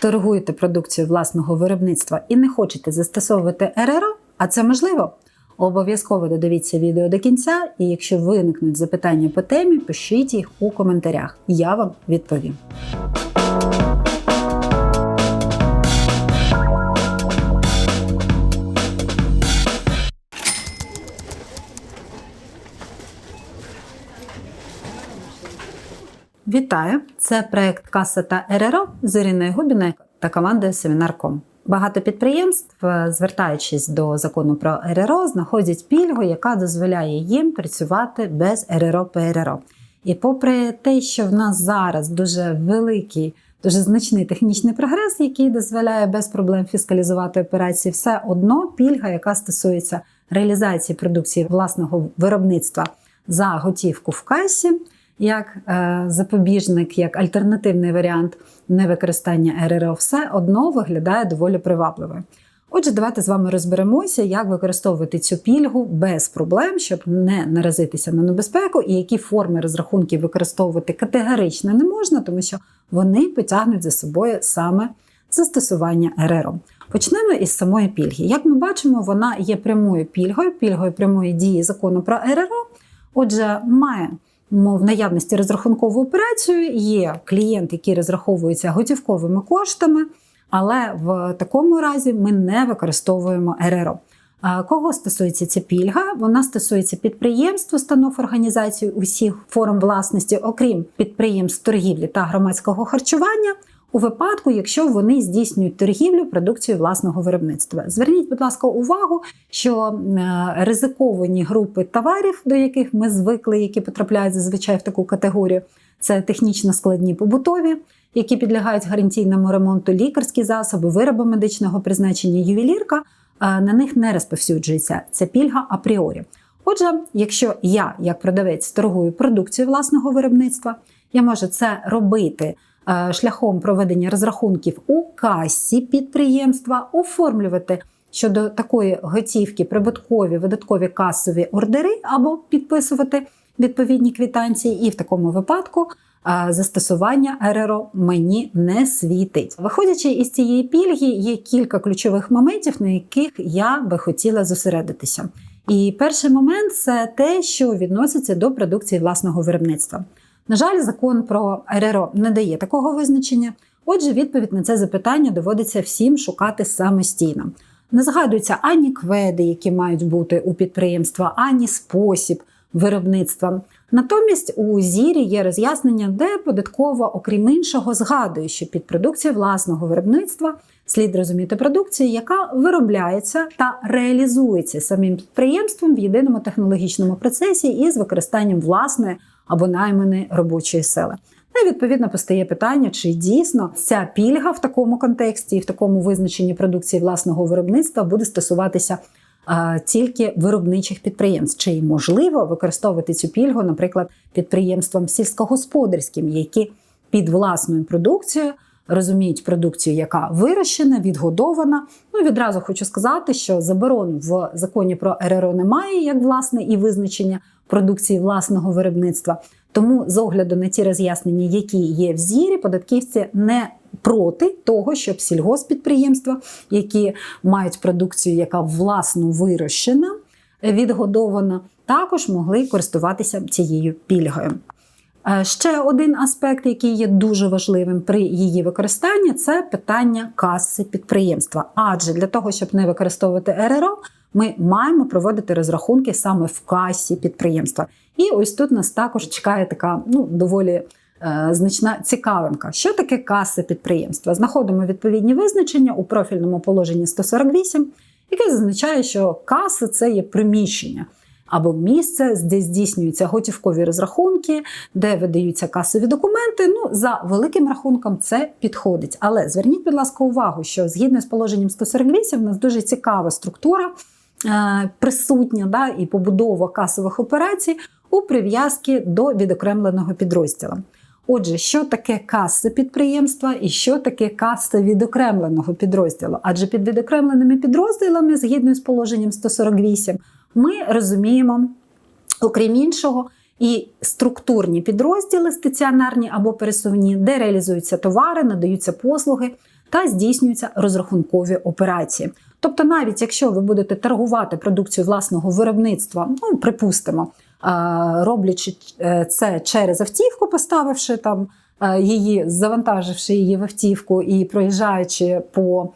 торгуєте продукцією власного виробництва і не хочете застосовувати РРО, а це можливо. Обов'язково додивіться відео до кінця, і якщо виникнуть запитання по темі, пишіть їх у коментарях. Я вам відповім. Вітаю! Це проект Каса та РРО з Іриною Губіною та командою Семінар.ком. Багато підприємств, е, звертаючись до закону про РРО, знаходять пільгу, яка дозволяє їм працювати без РРО ПРРО. І попри те, що в нас зараз дуже великий, дуже значний технічний прогрес, який дозволяє без проблем фіскалізувати операції, все одно пільга, яка стосується реалізації продукції власного виробництва за готівку в касі як е, запобіжник, як альтернативний варіант невикористання РРО, все одно виглядає доволі привабливо. Отже, давайте з вами розберемося, як використовувати цю пільгу без проблем, щоб не наразитися на небезпеку, і які форми розрахунків використовувати категорично не можна, тому що вони потягнуть за собою саме застосування РРО. Почнемо із самої пільги. Як ми бачимо, вона є прямою пільгою, пільгою прямої дії закону про РРО. Отже, має в наявності розрахункову операцію є клієнт, який розраховується готівковими коштами, але в такому разі ми не використовуємо РРО. Кого стосується ця пільга? Вона стосується підприємств, установ організацій усіх форм власності, окрім підприємств торгівлі та громадського харчування, у випадку, якщо вони здійснюють торгівлю продукцією власного виробництва. Зверніть, будь ласка, увагу, що е, ризиковані групи товарів, до яких ми звикли, які потрапляють зазвичай в таку категорію, це технічно складні побутові. Які підлягають гарантійному ремонту лікарські засоби, вироби медичного призначення, ювелірка, е, на них не розповсюджується ця пільга апріорі. Отже, якщо я, як продавець, торгую продукцією власного виробництва, я можу це робити шляхом проведення розрахунків у касі підприємства, оформлювати щодо такої готівки прибуткові видаткові касові ордери або підписувати відповідні квітанції, і в такому випадку. Е, застосування РРО мені не світить. Виходячи із цієї пільги, є кілька ключових моментів, на яких я би хотіла зосередитися. І перший момент це те, що відноситься до продукції власного виробництва. На жаль, закон про РРО не дає такого визначення. Отже, відповідь на це запитання доводиться всім шукати самостійно. Не згадуються ані кведи, які мають бути у підприємства, ані спосіб виробництва. Натомість у зірі є роз'яснення, де податково, окрім іншого, згадує, що під продукцією власного виробництва слід розуміти продукцію, яка виробляється та реалізується самим підприємством в єдиному технологічному процесі із використанням власної або найманої робочої сили. Ну і відповідно постає питання, чи дійсно ця пільга в такому контексті і в такому визначенні продукції власного виробництва буде стосуватися а, тільки виробничих підприємств, чи можливо використовувати цю пільгу, наприклад, підприємствам сільськогосподарським, які під власною продукцією розуміють продукцію, яка вирощена, відгодована. Ну відразу хочу сказати, що заборон в законі про РРО немає, як власне і визначення продукції власного виробництва. Тому, з огляду на ті роз'яснення, які є в зірі, податківці не проти того, щоб сільгоспідприємства, які мають продукцію, яка власно вирощена, відгодована, також могли користуватися цією пільгою. Е, ще один аспект, який є дуже важливим при її використанні, це питання каси підприємства. Адже для того, щоб не використовувати РРО, ми маємо проводити розрахунки саме в касі підприємства. І ось тут нас також чекає така ну, доволі е, значна цікавинка. Що таке каси підприємства? Знаходимо відповідні визначення у профільному положенні 148, яке зазначає, що каси це є приміщення. Або місце, де здійснюються готівкові розрахунки, де видаються касові документи. Ну, за великим рахунком це підходить. Але зверніть, будь ласка, увагу, що згідно з положенням 148, у нас дуже цікава структура присутня да, і побудова касових операцій у прив'язки до відокремленого підрозділу. Отже, що таке каса підприємства і що таке каса відокремленого підрозділу? Адже під відокремленими підрозділами, згідно з положенням 148, ми розуміємо, окрім іншого, і структурні підрозділи стаціонарні або пересувні, де реалізуються товари, надаються послуги та здійснюються розрахункові операції. Тобто, навіть якщо ви будете торгувати продукцію власного виробництва, ну припустимо, роблячи е, це через автівку, поставивши там е, її, завантаживши її в автівку і проїжджаючи по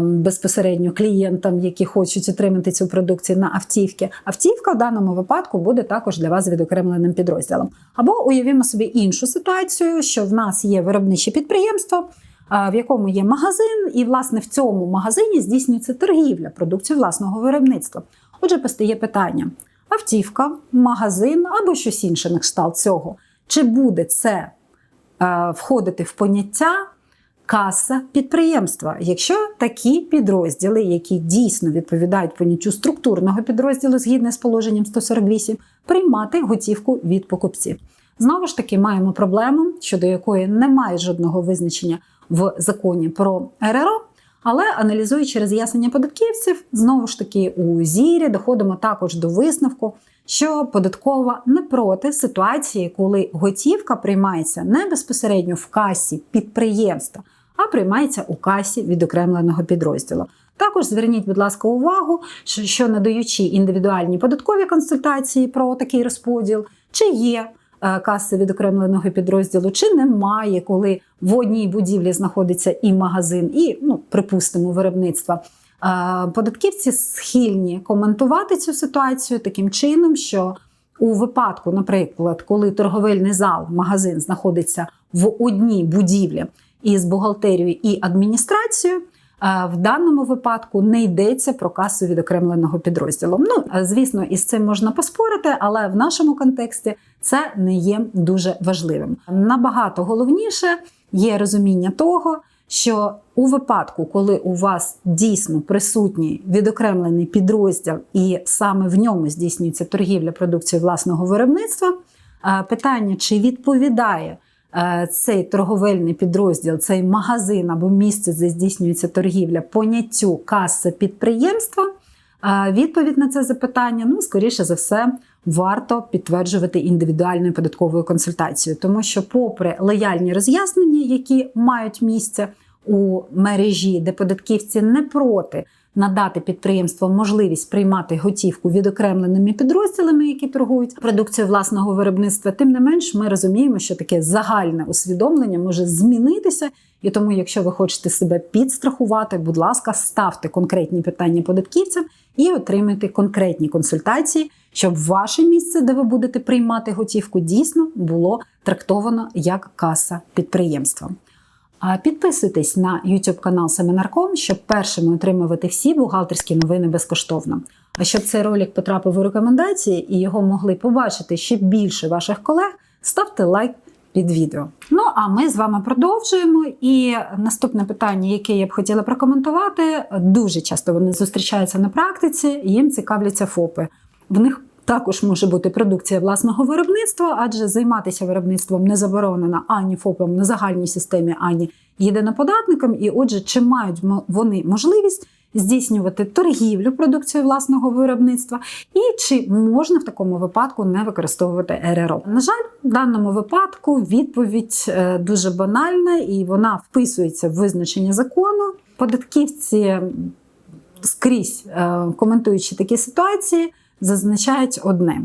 безпосередньо клієнтам, які хочуть отримати цю продукцію на автівки. Автівка в даному випадку буде також для вас відокремленим підрозділом. Або уявімо собі іншу ситуацію, що в нас є виробниче підприємство. В якому є магазин, і власне в цьому магазині здійснюється торгівля продукцією власного виробництва. Отже, постає питання: автівка, магазин або щось інше на кшталт цього. Чи буде це е, входити в поняття каса підприємства, якщо такі підрозділи, які дійсно відповідають поняттю структурного підрозділу згідно з положенням 148, приймати готівку від покупців. Знову ж таки, маємо проблему, щодо якої немає жодного визначення в законі про РРО. Але аналізуючи роз'яснення податківців, знову ж таки у зірі доходимо також до висновку, що податкова не проти ситуації, коли готівка приймається не безпосередньо в касі підприємства, а приймається у касі відокремленого підрозділу. Також зверніть, будь ласка, увагу, що, надаючи індивідуальні податкові консультації про такий розподіл, чи є каси відокремленого підрозділу, чи немає, коли в одній будівлі знаходиться і магазин, і, ну, припустимо, виробництва. Е, Податківці схильні коментувати цю ситуацію таким чином, що у випадку, наприклад, коли торговельний зал, магазин знаходиться в одній будівлі із бухгалтерією і адміністрацією, е, в даному випадку не йдеться про касу відокремленого підрозділу. Ну, звісно, із цим можна поспорити, але в нашому контексті це не є дуже важливим. Набагато головніше є розуміння того, що у випадку, коли у вас дійсно присутній відокремлений підрозділ, і саме в ньому здійснюється торгівля продукцією власного виробництва, питання, чи відповідає цей торговельний підрозділ, цей магазин або місце, де здійснюється торгівля, поняттю каса підприємства. е, Відповідь на це запитання, ну, скоріше за все, варто підтверджувати індивідуальною податковою консультацією, тому що, попри лояльні роз'яснення, які мають місце у мережі, де податківці не проти надати підприємствам можливість приймати готівку відокремленими підрозділами, які торгують продукцією власного виробництва, тим не менш, ми розуміємо, що таке загальне усвідомлення може змінитися. І тому, якщо ви хочете себе підстрахувати, будь ласка, ставте конкретні питання податківцям і отримайте конкретні консультації, щоб ваше місце, де ви будете приймати готівку, дійсно було трактовано як каса підприємства. Підписуйтесь на YouTube канал Семенарком, щоб першими отримувати всі бухгалтерські новини безкоштовно. А щоб цей ролик потрапив у рекомендації і його могли побачити ще більше ваших колег, ставте лайк під відео. Ну а ми з вами продовжуємо. І наступне питання, яке я б хотіла прокоментувати, дуже часто вони зустрічаються на практиці, їм цікавляться ФОПи. В них також може бути продукція власного виробництва, адже займатися виробництвом не заборонено ані ФОПам на загальній системі, ані єдиноподатникам. І отже, чи мають вони можливість здійснювати торгівлю продукцією власного виробництва, і чи можна в такому випадку не використовувати РРО? На жаль, в даному випадку відповідь е, дуже банальна і вона вписується в визначення закону. Податківці скрізь е, коментуючи такі ситуації, зазначають одне.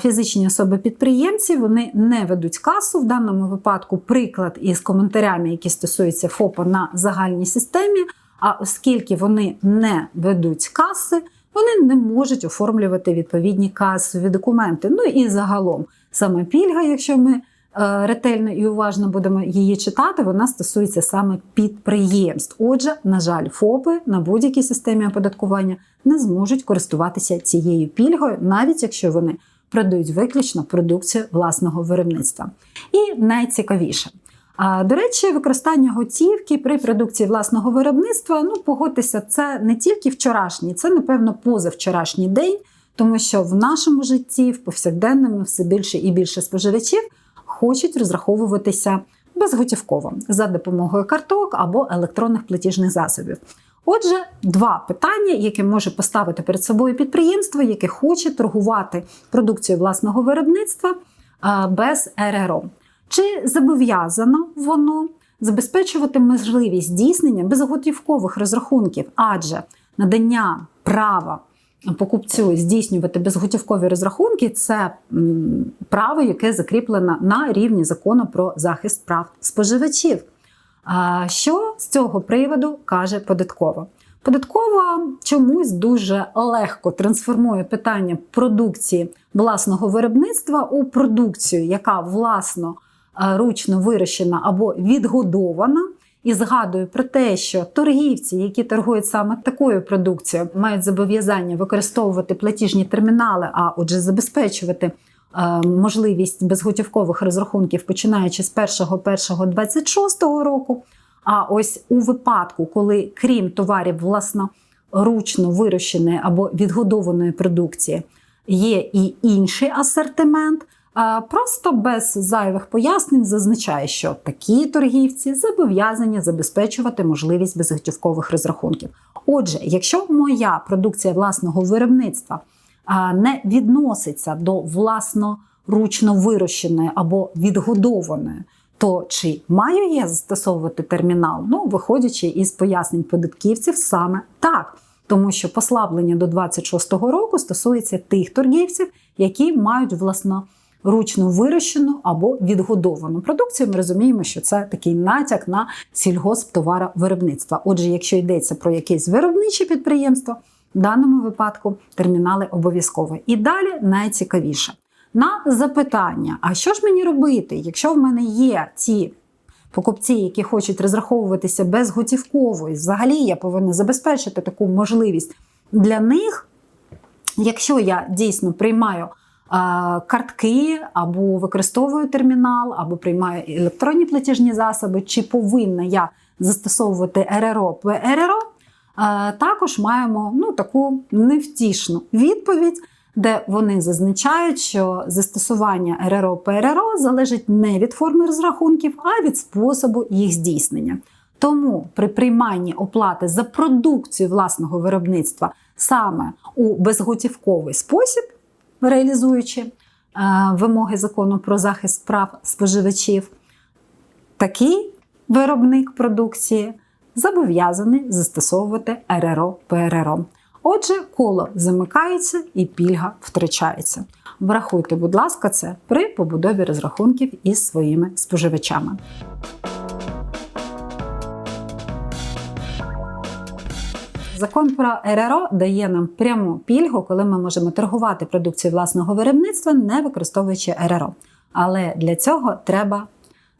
Фізичні особи-підприємці вони не ведуть касу. В даному випадку приклад із коментарями, які стосуються ФОПа на загальній системі. А оскільки вони не ведуть каси, вони не можуть оформлювати відповідні касові документи. Ну і загалом саме пільга, якщо ми ретельно і уважно будемо її читати, вона стосується саме підприємств. Отже, на жаль, ФОПи на будь-якій системі оподаткування не зможуть користуватися цією пільгою, навіть якщо вони продають виключно продукцію власного виробництва. І найцікавіше. А, До речі, використання готівки при продукції власного виробництва, ну погодьтеся, це не тільки вчорашній, це, напевно, позавчорашній день, тому що в нашому житті, в повсякденному, все більше і більше споживачів хочуть розраховуватися безготівково за допомогою карток або електронних платіжних засобів. Отже, два питання, які може поставити перед собою підприємство, яке хоче торгувати продукцією власного виробництва без РРО. Чи зобов'язано воно забезпечувати можливість здійснення безготівкових розрахунків, адже надання права покупцю здійснювати безготівкові розрахунки це право, яке закріплено на рівні закону про захист прав споживачів. Що з цього приводу каже податкова? Податкова чомусь дуже легко трансформує питання продукції власного виробництва у продукцію, яка власно ручно вирощена або відгодована. І згадую про те, що торгівці, які торгують саме такою продукцією, мають зобов'язання використовувати платіжні термінали, а отже, забезпечувати е, можливість безготівкових розрахунків починаючи з 1.1.26 року. А ось у випадку, коли крім товарів власноручно вирощеної або відгодованої продукції, є і інший асортимент. Просто без зайвих пояснень зазначає, що такі торгівці зобов'язані забезпечувати можливість безготівкових розрахунків. Отже, якщо моя продукція власного виробництва не відноситься до власноручно вирощеної або відгодованої, то чи маю я застосовувати термінал? Ну, виходячи із пояснень податківців, саме так. Тому що послаблення до 26-го року стосується тих торгівців, які мають власноручно вирощену або відгодовану продукцію. Ми розуміємо, що це такий натяк на сільгосптоваровиробництва. Отже, якщо йдеться про якесь виробниче підприємство, в даному випадку термінали обов'язково. І далі найцікавіше. На запитання, а що ж мені робити, якщо в мене є ці покупці, які хочуть розраховуватися безготівково, і взагалі я повинна забезпечити таку можливість для них, якщо я дійсно приймаю картки або використовую термінал, або приймаю електронні платіжні засоби, чи повинна я застосовувати РРО ПРРО, також маємо ну, таку невтішну відповідь де вони зазначають, що застосування РРО ПРРО залежить не від форми розрахунків, а від способу їх здійснення. Тому при прийманні оплати за продукцію власного виробництва саме у безготівковий спосіб, реалізуючи е, вимоги закону про захист прав споживачів, такий виробник продукції зобов'язаний застосовувати РРО ПРРО. Отже, коло замикається і пільга втрачається. Врахуйте, будь ласка, це при побудові розрахунків із своїми споживачами. Закон про РРО дає нам пряму пільгу, коли ми можемо торгувати продукцією власного виробництва, не використовуючи РРО. Але для цього треба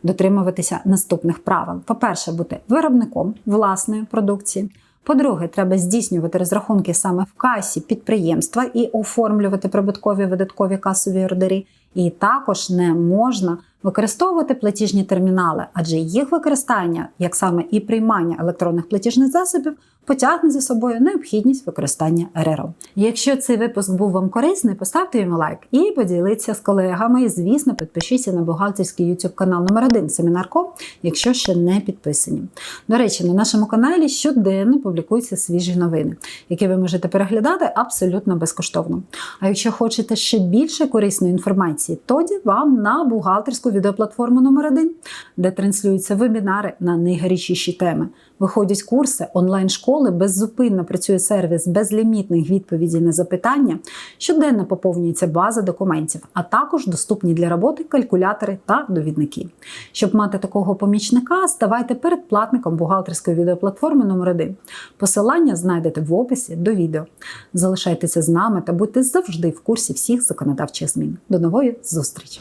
дотримуватися наступних правил: по-перше, бути виробником власної продукції. По-друге, треба здійснювати розрахунки саме в касі підприємства і оформлювати прибуткові видаткові касові ордери. І також не можна використовувати платіжні термінали, адже їх використання, як саме і приймання електронних платіжних засобів, потягне за собою необхідність використання РРО. Якщо цей випуск був вам корисний, поставте йому лайк і поділіться з колегами. І, звісно, підпишіться на бухгалтерський YouTube канал номер 1 Семінарко, якщо ще не підписані. До речі, на нашому каналі щоденно публікуються свіжі новини, які ви можете переглядати абсолютно безкоштовно. А якщо хочете ще більше корисної інформації, тоді вам на бухгалтерську відеоплатформу номер 1 де транслюються вебінари на найгарячіші теми. Виходять курси, онлайн-школи, беззупинно працює сервіс безлімітних відповідей на запитання, щоденно поповнюється база документів, а також доступні для роботи калькулятори та довідники. Щоб мати такого помічника, ставайте передплатником бухгалтерської відеоплатформи номер 1 Посилання знайдете в описі до відео. Залишайтеся з нами та будьте завжди в курсі всіх законодавчих змін. До нової зустрічі!